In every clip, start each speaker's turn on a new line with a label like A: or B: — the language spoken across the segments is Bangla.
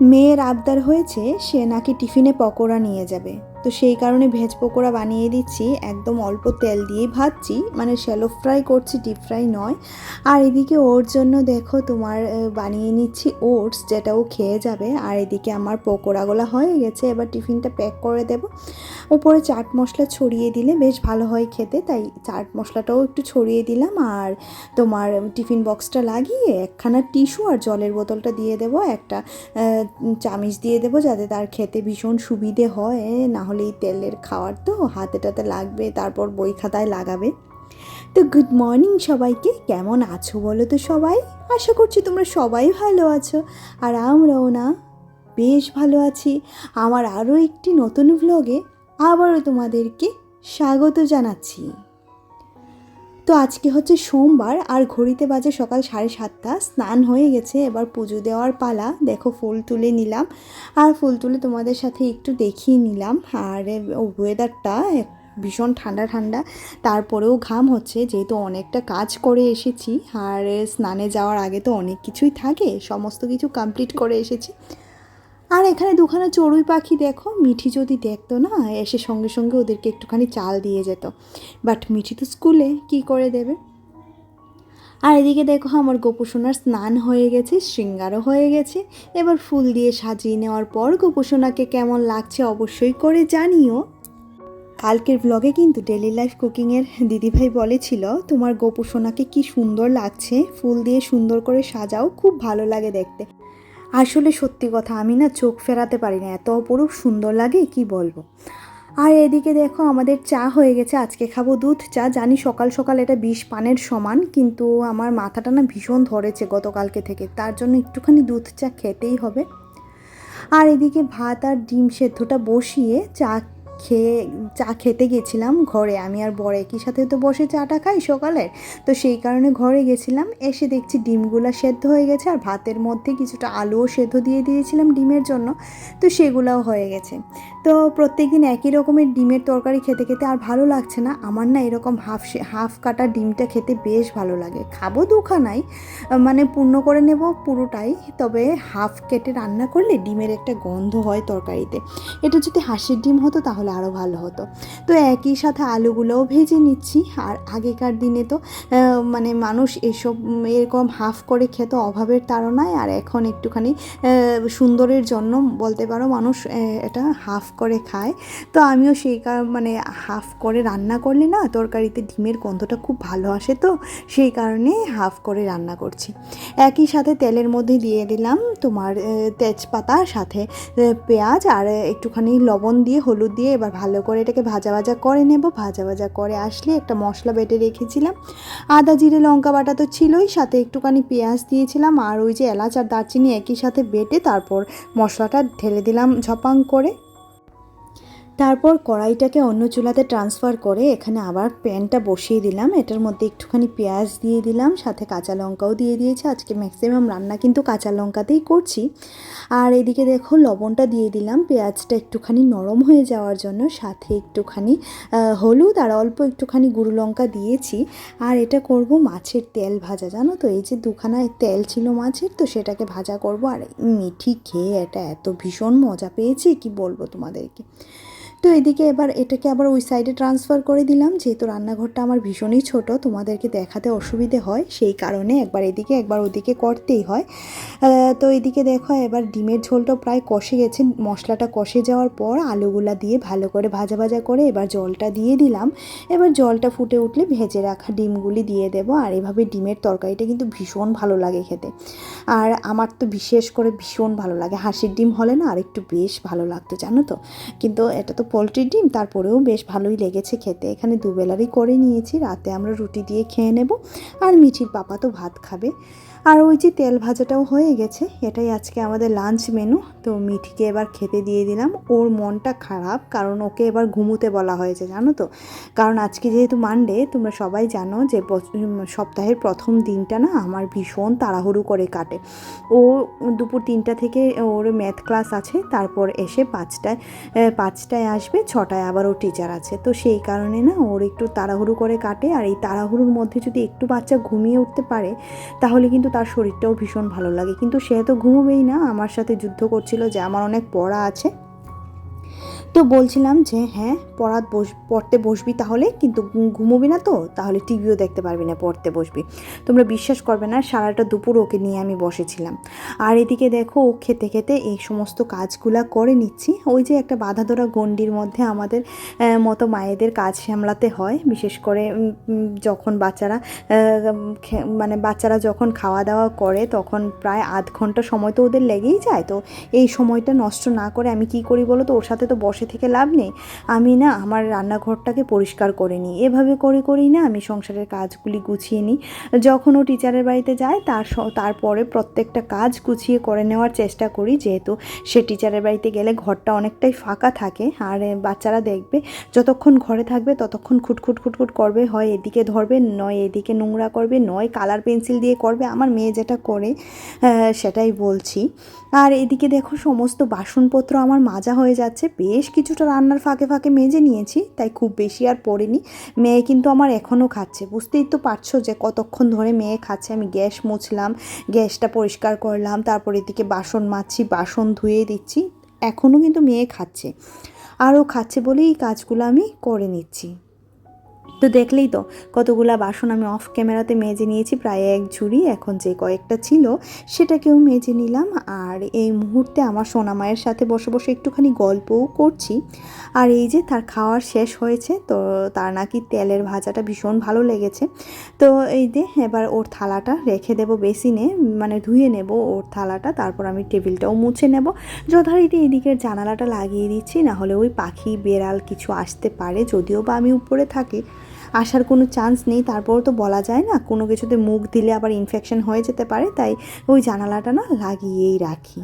A: মেয়ের আবদার হয়েছে সে নাকি টিফিনে পকোড়া নিয়ে যাবে। তো সেই কারণে ভেজ পকোড়া বানিয়ে দিচ্ছি। একদম অল্প তেল দিয়েই ভাজছি। মানে শ্যালো ফ্রাই করছি ডিপ ফ্রাই নয়। আর এদিকে ওর জন্য দেখো তোমার বানিয়ে নিচ্ছি ওটস যেটা ও খেয়ে যাবে। আর এদিকে আমার পকোড়াগুলো হয়ে গেছে। এবার টিফিনটা প্যাক করে দেব। উপরে চাট মশলা ছড়িয়ে দিলে বেশ ভালো হয় খেতে। তাই চাট মশলাটাও একটু ছড়িয়ে দিলাম। আর তোমার টিফিন বক্সটা লাগিয়ে একখানা টিস্যু আর জলের বোতলটা দিয়ে দেবো। একটা চামিচ দিয়ে দেবো যাতে তার খেতে ভীষণ সুবিধে হয়। না হলে এই তেলের খাওয়ার তো হাতে টাতে লাগবে, তারপর বই খাতায় লাগাবে। তো গুড মর্নিং সবাইকে, কেমন আছো বলো তো সবাই? আশা করছি তোমরা সবাই ভালো আছো, আর আমরাও না, বেশ ভালো আছি। আমার আরও একটি নতুন ভ্লগে আবারও তোমাদেরকে স্বাগত জানাচ্ছি। তো আজকে হচ্ছে সোমবার, আর ঘড়িতে বাজে সকাল সাড়ে সাতটা। স্নান হয়ে গেছে, এবার পুজো দেওয়ার পালা। দেখো, ফুল তুলে নিলাম। আর ফুল তুলে তোমাদের সাথে একটু দেখিয়ে নিলাম। আর ওয়েদারটা ভীষণ ঠান্ডা ঠান্ডা। তারপরেও ঘাম হচ্ছে, যেহেতু অনেকটা কাজ করে এসেছি। আর স্নানে যাওয়ার আগে তো অনেক কিছুই থাকে। সমস্ত কিছু কমপ্লিট করে এসেছি। আর এখানে দুখানা চড়ুই পাখি দেখো, মিঠি যদি দেখতো না, এসে সঙ্গে সঙ্গে ওদেরকে একটুখানি চাল দিয়ে যেত। বাট মিঠি তো স্কুলে কি করে দেবে? আর এদিকে দেখো আমার গোপুসোনার স্নান হয়ে গেছে, শৃঙ্গারও হয়ে গেছে। এবার ফুল দিয়ে সাজিয়ে নেওয়ার পর গোপুসোনাকে কেমন লাগছে অবশ্যই করে জানিও। কালকের ব্লগে কিন্তু ডেলি লাইফ কুকিংয়ের দিদিভাই বলেছিল, তোমার গোপুসোনাকে কি সুন্দর লাগছে? ফুল দিয়ে সুন্দর করে সাজাও, খুব ভালো লাগে দেখতে। আসলে সত্যি কথা, আমি না চোখ ফেরাতে পারি না, এত অপরূপ সুন্দর লাগে, কি বলব? আর এদিকে দেখো, আমাদের চা হয়ে গেছে, আজকে খাব দুধ, চা, জানি সকাল সকাল এটা বিষ পানের সমান, কিন্তু আমার মাথাটা না ভীষণ ধরেছে গতকালকে থেকে, তার জন্য একটুখানি দুধ চা খেতেই হবে। আর এদিকে ভাত আর ডিম সেদ্ধটা বসিয়ে চা খেয়ে, চা খেতে গেছিলাম ঘরে। আমি আর বড় একই সাথে তো বসে চাটা খাই সকালের। তো সেই কারণে ঘরে গেছিলাম, এসে দেখছি ডিমগুলো সেদ্ধ হয়ে গেছে আর ভাতের মধ্যে কিছুটা আলুও সেদ্ধ দিয়ে দিয়েছিলাম ডিমের জন্য। তো সেগুলাও হয়ে গেছে। তো প্রত্যেক দিন একই রকমের ডিমের তরকারি খেতে খেতে আর ভালো লাগছে না। আমার না এরকম হাফ হাফ কাটা ডিমটা খেতে বেশ ভালো লাগে। খাব দুখানাই মানে পূর্ণ করে নেব পুরোটাই, তবে হাফ কেটে রান্না করলে ডিমের একটা গন্ধ হয় তরকারিতে। এটা যদি হাঁসের ডিম হতো তাহলে আরও ভালো হতো। তো একই সাথে আলুগুলোও ভেজে নিচ্ছি। আর আগেকার দিনে তো মানে মানুষ এসব এরকম হাফ করে খেত অভাবের তাড়নায়। আর এখন একটুখানি সুন্দরের জন্য বলতে পারো মানুষ এটা হাফ করে খায়। তো আমিও সেই কার মানে হাফ করে রান্না করলে না তরকারিতে ডিমের গন্ধটা খুব ভালো আসে তো, সেই কারণে হাফ করে রান্না করছি। একই সাথে তেলের মধ্যে দিয়ে দিলাম তোমার তেজপাতা, সাথে পেঁয়াজ আর একটুখানি লবণ দিয়ে, হলুদ দিয়ে এবার ভালো করে এটাকে ভাজা ভাজা করে নেব। ভাজা ভাজা করে আসলে একটা মশলা বেটে রেখেছিলাম। আদা, জিরে, লঙ্কা বাটা তো ছিলই, সাথে একটুখানি পেঁয়াজ দিয়েছিলাম আর ওই যে এলাচ আর দারচিনি একই সাথে বেটে তারপর মশলাটা ঢেলে দিলাম ঝপাং করে। তারপর কড়াইটাকে অন্য চুলাতে ট্রান্সফার করে এখানে আবার প্যানটা বসিয়ে দিলাম। এটার মধ্যে একটুখানি পেঁয়াজ দিয়ে দিলাম, সাথে কাঁচা লঙ্কাও দিয়ে দিয়েছি। আজকে ম্যাক্সিমাম রান্না কিন্তু কাঁচা লঙ্কাতেই করছি। আর এদিকে দেখো লবণটা দিয়ে দিলাম। পেঁয়াজটা একটুখানি নরম হয়ে যাওয়ার জন্য সাথে একটুখানি হলুদ আর অল্প একটুখানি গুঁড়ো লঙ্কা দিয়েছি। আর এটা করব মাছের তেল ভাজা। জানো তো, এই যে দুখানা তেল ছিল মাছের, তো সেটাকে ভাজা করব। আর মিঠি খেয়ে এটা এত ভীষণ মজা পেয়েছি, কি বলব তোমাদেরকে। তো এদিকে এবার এটাকে আবার ওই সাইডে ট্রান্সফার করে দিলাম। যেহেতু রান্নাঘরটা আমার ভীষণই ছোট, তোমাদেরকে দেখাতে অসুবিধে হয়। সেই কারণে একবার এদিকে, একবার ওদিকে করতেই হয়। তো এদিকে দেখো, এবার ডিমের ঝোলটা প্রায় কষে গেছে। মশলাটা কষে যাওয়ার পর আলুগুলা দিয়ে ভালো করে ভাজা ভাজা করে এবার জলটা দিয়ে দিলাম। এবার জলটা ফুটে উঠলে ভেজে রাখা ডিমগুলি দিয়ে দেবো। আর এভাবে ডিমের তরকারিটা কিন্তু ভীষণ ভালো লাগে খেতে। আর আমার তো বিশেষ করে ভীষণ ভালো লাগে। হাসির ডিম হলে না আর একটু বেশ ভালো লাগতো, জানো তো? কিন্তু এটা তো পোলট্রির ডিম, তারপরেও বেশ ভালোই লেগেছে খেতে। এখানে দুবেলারই করে নিয়েছি, রাতে আমরা রুটি দিয়ে খেয়ে নেব, আর মিঠির পাপা তো ভাত খাবে। আর ওই যে তেল ভাজাটাও হয়ে গেছে, এটাই আজকে আমাদের লাঞ্চ মেনু তো মিঠিকে এবার খেতে দিয়ে দিলাম। ওর মনটা খারাপ, কারণ ওকে এবার ঘুমোতে বলা হয়েছে, জানো তো? কারণ আজকে যেহেতু মানডে তোমরা সবাই জানো যে সপ্তাহের প্রথম দিনটা না আমার ভীষণ তাড়াহুড়ো করে কাটে। ও দুপুর তিনটা থেকে ওর ম্যাথ ক্লাস আছে, তারপর এসে পাঁচটায় পাঁচটায় আসবে, ছটায় আবার ওর টিচার আছে। তো সেই কারণে না ওর একটু তাড়াহুড়ো করে কাটে, আর এই তাড়াহুড়োর মধ্যে যদি একটু বাচ্চা ঘুমিয়ে উঠতে পারে, তাহলে কিন্তু তার শরীরটাও ভীষণ ভালো লাগে। কিন্তু সে তো ঘুমোবেই না। আমার সাথে যুদ্ধ করছিল যে আমার অনেক পড়া আছে। তো বলছিলাম যে হ্যাঁ পড়াত বস, পড়তে বসবি তাহলে, কিন্তু ঘুমোবি না তো, তাহলে টিভিও দেখতে পারবি না, পড়তে বসবি। তোমরা বিশ্বাস করবে না, সারাটা দুপুর ওকে নিয়ে আমি বসেছিলাম। আর এদিকে দেখো, ও খেতে খেতে এই সমস্ত কাজগুলা করে নিচ্ছি। ওই যে একটা বাধা ধরা গণ্ডির মধ্যে আমাদের মতো মায়েদের কাজ সামলাতে হয়। বিশেষ করে যখন বাচ্চারা মানে বাচ্চারা যখন খাওয়া দাওয়া করে, তখন প্রায় আধ ঘণ্টা সময় তো ওদের লেগেই যায়। তো এই সময়টা নষ্ট না করে আমি কি করি বলো তো? ওর সাথে তো বসে থেকে লাভ নেই। আমি না আমার রান্নাঘরটাকে পরিষ্কার করে নিই। এভাবে করে করেই না আমি সংসারের কাজগুলি গুছিয়ে নিই। যখন ও টিচারের বাড়িতে যায়, তার তারপরে প্রত্যেকটা কাজ গুছিয়ে করে নেওয়ার চেষ্টা করি। যেহেতু সে টিচারের বাড়িতে গেলে ঘরটা অনেকটাই ফাঁকা থাকে আর বাচ্চারা দেখবে, যতক্ষণ ঘরে থাকবে ততক্ষণ খুটখুট খুটখুট করবে। হয় এদিকে ধরবে, নয় এদিকে নোংরা করবে, নয় কালার পেন্সিল দিয়ে করবে। আমার মেয়ে যেটা করে সেটাই বলছি। আর এদিকে দেখো, সমস্ত বাসনপত্র আমার মাজা হয়ে যাচ্ছে। বেশ কিছুটা রান্নার ফাঁকে ফাঁকে মেজে নিয়েছি, তাই খুব বেশি আর পড়েনি। মেয়ে কিন্তু আমার এখনও খাচ্ছে। বুঝতেই তো পারছ যে কতক্ষণ ধরে মেয়ে খাচ্ছে। আমি গ্যাস মুছলাম, গ্যাসটা পরিষ্কার করলাম, তারপর এদিকে বাসন মাছি, বাসন ধুয়ে দিচ্ছি। এখনও কিন্তু মেয়ে খাচ্ছে। আরও খাচ্ছে বলেই এই কাজগুলো আমি করে নিচ্ছি। তো দেখলেই তো, কতগুলা বাসন আমি অফ ক্যামেরাতে মেজে নিয়েছি, প্রায় এক ঝুড়ি। এখন যে কয়েকটা ছিল, সেটাকেও মেজে নিলাম। আর এই মুহূর্তে আমার সোনামায়ের সাথে বসে বসে একটুখানি গল্পও করছি। আর এই যে তার খাওয়ার শেষ হয়েছে, তো তার নাকি তেলের ভাজাটা ভীষণ ভালো লেগেছে। তো এই যে এবার ওর থালাটা রেখে দেব বেসিনে মানে ধুয়ে নেব ওর থালাটা, তারপর আমি টেবিলটাও মুছে নেব। যথারীতি এদিকের জানালাটা লাগিয়ে দিচ্ছি না হলে ওই পাখি, বেড়াল কিছু আসতে পারে, যদিও বা আমি উপরে থাকি। আসার কোনো চান্স নেই, তারপরও তো বলা যায় না, কোনো কিছুতে মুখ দিলে আবার ইনফেকশন হয়ে যেতে পারে, তাই ওই জানালাটা না লাগিয়েই রাখি।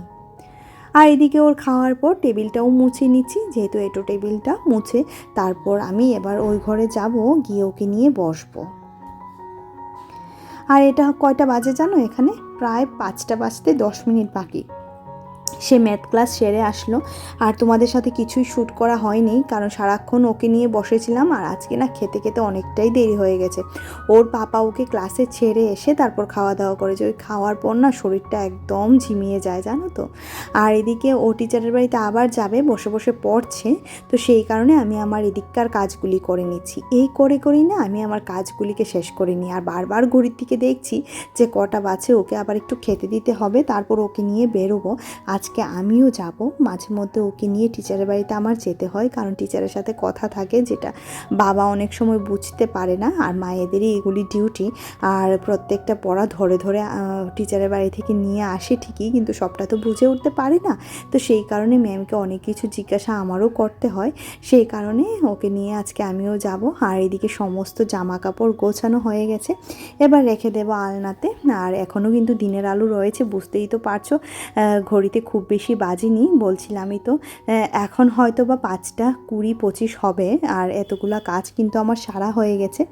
A: আর এদিকে ওর খাওয়ার পর টেবিলটাও মুছে নিচ্ছি, যেহেতু এটো টেবিলটা মুছে, তারপর আমি এবার ওই ঘরে যাব, গিয়ে ওকে নিয়ে বসবো। আর এটা কয়টা বাজে জানো এখানে? প্রায় পাঁচটা বাজতে দশ মিনিট বাকি। সে ম্যাথ ক্লাস সেরে আসলো। আর তোমাদের সাথে কিছুই শ্যুট করা হয়নি, কারণ সারাক্ষণ ওকে নিয়ে বসেছিলাম আর আজকে না খেতে খেতে অনেকটাই দেরি হয়ে গেছে। ওর পাপা ওকে ক্লাসে ছেড়ে এসে তারপর খাওয়া দাওয়া করেছে। ওই খাওয়ার পর না শরীরটা একদম ঝিমিয়ে যায়, জানো তো। আর এদিকে ও টিচারের বাড়িতে আবার যাবে, বসে বসে পড়ছে। তো সেই কারণে আমি আমার এদিককার কাজগুলি করে নিচ্ছি। এই করে করেই না আমি আমার কাজগুলিকে শেষ করে নিই। আর বারবার ঘড়ির দিকে দেখছি যে কটা বাজে, ওকে আবার একটু খেতে দিতে হবে, তারপর ওকে নিয়ে বেরোবো। আজকে আমিও যাব। মাঝে মধ্যে ওকে নিয়ে টিচারের বাড়িতে আমার যেতে হয়, কারণ টিচারের সাথে কথা থাকে যেটা বাবা অনেক সময় বুঝতে পারে না, আর মায়েদেরই এগুলি ডিউটি আর প্রত্যেকটা পড়া ধরে ধরে টিচারের বাড়ি থেকে নিয়ে আসে ঠিকই, কিন্তু সবটা তো বুঝে উঠতে পারে না। তো সেই কারণে ম্যামকে অনেক কিছু জিজ্ঞাসা আমারও করতে হয়। সেই কারণে ওকে নিয়ে আজকে আমিও যাব। আর এদিকে সমস্ত জামা কাপড় গোছানো হয়ে গেছে। এবার রেখে দেবো আলনাতে। আর এখনও কিন্তু দিনের আলো রয়েছে, বুঝতেই তো পারছ। ঘড়িতে খুব বেশি বাজিনি, বলছিলামই তো এখন হয়তো বা পাঁচটা কুড়ি পঁচিশ হবে, আর এতগুলা কাজ কিন্তু আমার সারা হয়ে গেছে।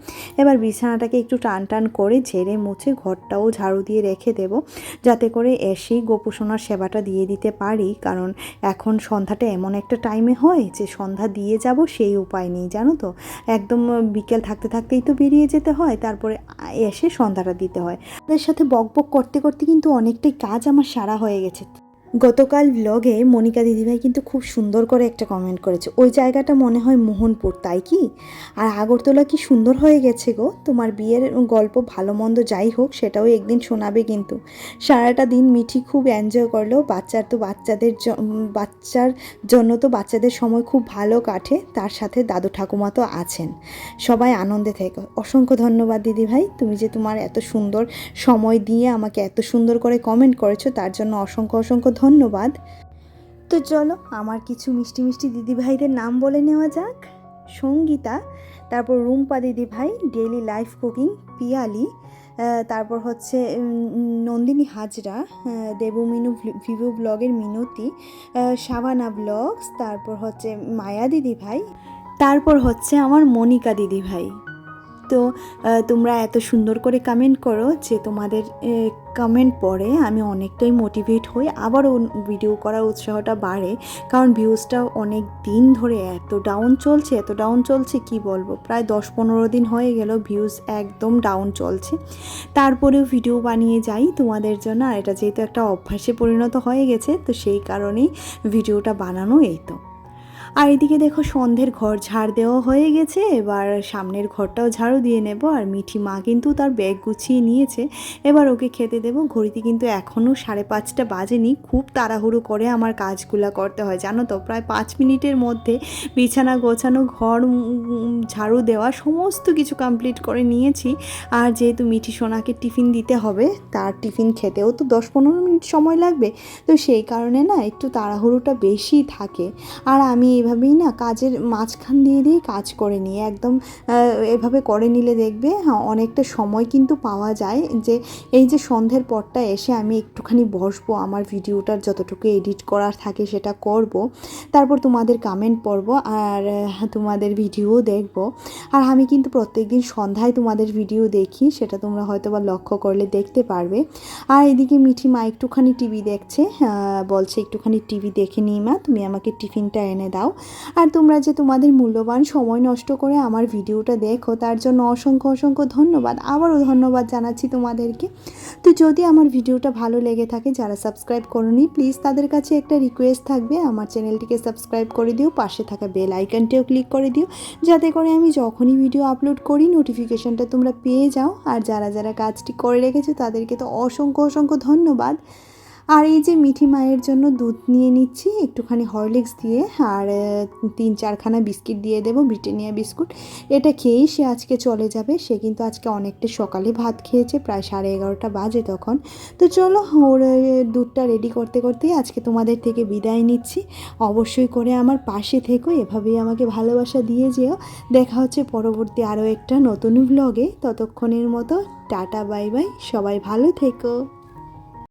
A: এবার বিছানাটাকে একটু টান টান করে ঝেড়ে মুছে ঘরটাও ঝাড়ু দিয়ে রেখে দেব, যাতে করে এসেই গোপোষণার সেবাটা দিয়ে দিতে পারি, কারণ এখন সন্ধ্যাটা এমন একটা টাইমে হয় যে সন্ধ্যা দিয়ে যাব সেই উপায় নেই, জানো তো? একদম বিকেল থাকতে থাকতেই তো বেরিয়ে যেতে হয়, তারপরে এসে সন্ধ্যাটা দিতে হয়। তাদের সাথে বকবক করতে করতে কিন্তু অনেকটাই কাজ আমার সারা হয়ে গেছে। গতকাল ব্লগে মনিকা দিদিভাই কিন্তু খুব সুন্দর করে একটা কমেন্ট করেছে। ওই জায়গাটা মনে হয় মোহনপুর, তাই কি? আর আগরতলা কি সুন্দর হয়ে গেছে গো? তোমার বিয়ের গল্প ভালো মন্দ যাই হোক, সেটাও একদিন শোনাবে কিন্তু। সারাটা দিন মিঠি খুব এনজয় করল। বাচ্চার তো বাচ্চাদের বাচ্চার জন্য তো বাচ্চাদের সময় খুব ভালো কাটে। তার সাথে দাদু ঠাকুমা তো আছেন। সবাই আনন্দে থেকে। অসংখ্য ধন্যবাদ দিদিভাই। তুমি যে তোমার এত সুন্দর সময় দিয়ে আমাকে এত সুন্দর করে কমেন্ট করেছ, তার জন্য অসংখ্য অসংখ্য ধন্যবাদ। তো চলো আমার কিছু মিষ্টি মিষ্টি দিদিভাইদের নাম বলে নেওয়া যাক। সঙ্গীতা তারপর রুম্পা দিদিভাই ডেইলি লাইফ কুকিং পিয়ালি তারপর হচ্ছে নন্দিনী হাজরা আহ, দেবমিনু ভিভু ব্লগের মিনতি শাবানা ব্লগস তারপর হচ্ছে মায়া দিদিভাই তারপর হচ্ছে আমার মনিকা দিদিভাই। তো তোমরা এত সুন্দর করে কমেন্ট করো যে তোমাদের কমেন্ট পড়ে আমি অনেকটাই মোটিভেট হই। আবারও ভিডিও করার উৎসাহটা বাড়ে। কারণ ভিউজটা অনেক দিন ধরে এত ডাউন চলছে, এত ডাউন চলছে, কি বলব? প্রায় দশ পনেরো দিন হয়ে গেল ভিউজ একদম ডাউন চলছে। তারপরেও ভিডিও বানিয়ে যাই তোমাদের জন্য। আর এটা যেহেতু একটা অভ্যাসে পরিণত হয়ে গেছে, তো সেই কারণেই ভিডিওটা বানানো এই তো। আর এদিকে দেখো সন্ধ্যের ঘর ঝাড় দেওয়া হয়ে গেছে, এবার সামনের ঘরটাও ঝাড়ু দিয়ে নেব। আর মিঠি মা কিন্তু তার ব্যাগ গুছিয়ে নিয়েছে। এবার ওকে খেতে দেব। ঘড়িতে কিন্তু এখনও সাড়ে পাঁচটা বাজেনি। খুব তাড়াহুড়ো করে আমার কাজগুলো করতে হয়, জানো তো? প্রায় পাঁচ মিনিটের মধ্যে বিছানা গোছানো, ঘর ঝাড়ু দেওয়া, সমস্ত কিছু কমপ্লিট করে নিয়েছি। আর যেহেতু মিঠি সোনাকে টিফিন দিতে হবে, তার টিফিন খেতেও তো দশ পনেরো মিনিট সময় লাগবে। তো সেই কারণে না, একটু তাড়াহুড়োটা বেশি থাকে। আর আমি এভাবেই না কাজের মাঝখান দিয়ে দিয়ে কাজ করে নিই একদম এভাবে করে নিলে দেখবে হ্যাঁ, অনেকটা সময় কিন্তু পাওয়া যায় যে এই যে সন্ধ্যের পরটা এসে আমি একটুখানি বসবো আমার ভিডিওটার যতটুকু এডিট করার থাকে সেটা করব তারপর তোমাদের কামেন্ট পড়ব আর তোমাদের ভিডিও দেখব। আর আমি কিন্তু প্রত্যেকদিন সন্ধ্যায় তোমাদের ভিডিও দেখি সেটা তোমরা হয়তো বা লক্ষ্য করলে দেখতে পারবে। আর এদিকে মিঠি মা একটুখানি টিভি দেখছে বলছে একটুখানি টিভি দেখে নিই মা তুমি আমাকে টিফিনটা এনে দাও। আর তোমরা যে তোমাদের মূল্যবান সময় নষ্ট করে আমার ভিডিওটা দেখো, তার জন্য অসংখ্য অসংখ্য ধন্যবাদ। আবারও ধন্যবাদ জানাচ্ছি তোমাদেরকে। তো যদি আমার ভিডিওটা ভালো লেগে থাকে, যারা সাবস্ক্রাইব করনি প্লিজ তাদের কাছে একটা রিকোয়েস্ট থাকবে। আমার চ্যানেলটিকে সাবস্ক্রাইব করে দিও, পাশে থাকা বেল আইকনটিও ক্লিক করে দিও। যাতে করে আমি যখনই ভিডিও আপলোড করি নোটিফিকেশনটা তোমরা পেয়ে যাও। আর যারা যারা কাজটি করে রেখেছো, তাদেরকে তো অসংখ্য অসংখ্য ধন্যবাদ। আর এই যে মিঠি মায়ের জন্য দুধ নিয়ে নিচ্ছি, একটুখানি হরলিক্স দিয়ে, আর তিন চারখানা বিস্কিট দিয়ে দেবো, ব্রিটানিয়া বিস্কুট। এটা খেয়েই সে আজকে চলে যাবে। সে কিন্তু আজকে অনেকটা সকালে ভাত খেয়েছে, প্রায় সাড়ে এগারোটা বাজে তখন। তো চলো, ওর দুধটা রেডি করতে করতেই আজকে তোমাদের থেকে বিদায় নিচ্ছি। অবশ্যই করে আমার পাশে থেকো, এভাবেই আমাকে ভালোবাসা দিয়ে যেও। দেখা হচ্ছে পরবর্তী আরও একটা নতুন ব্লগে ততক্ষণের মতো টাটা, বাই বাই। সবাই ভালো থেকো।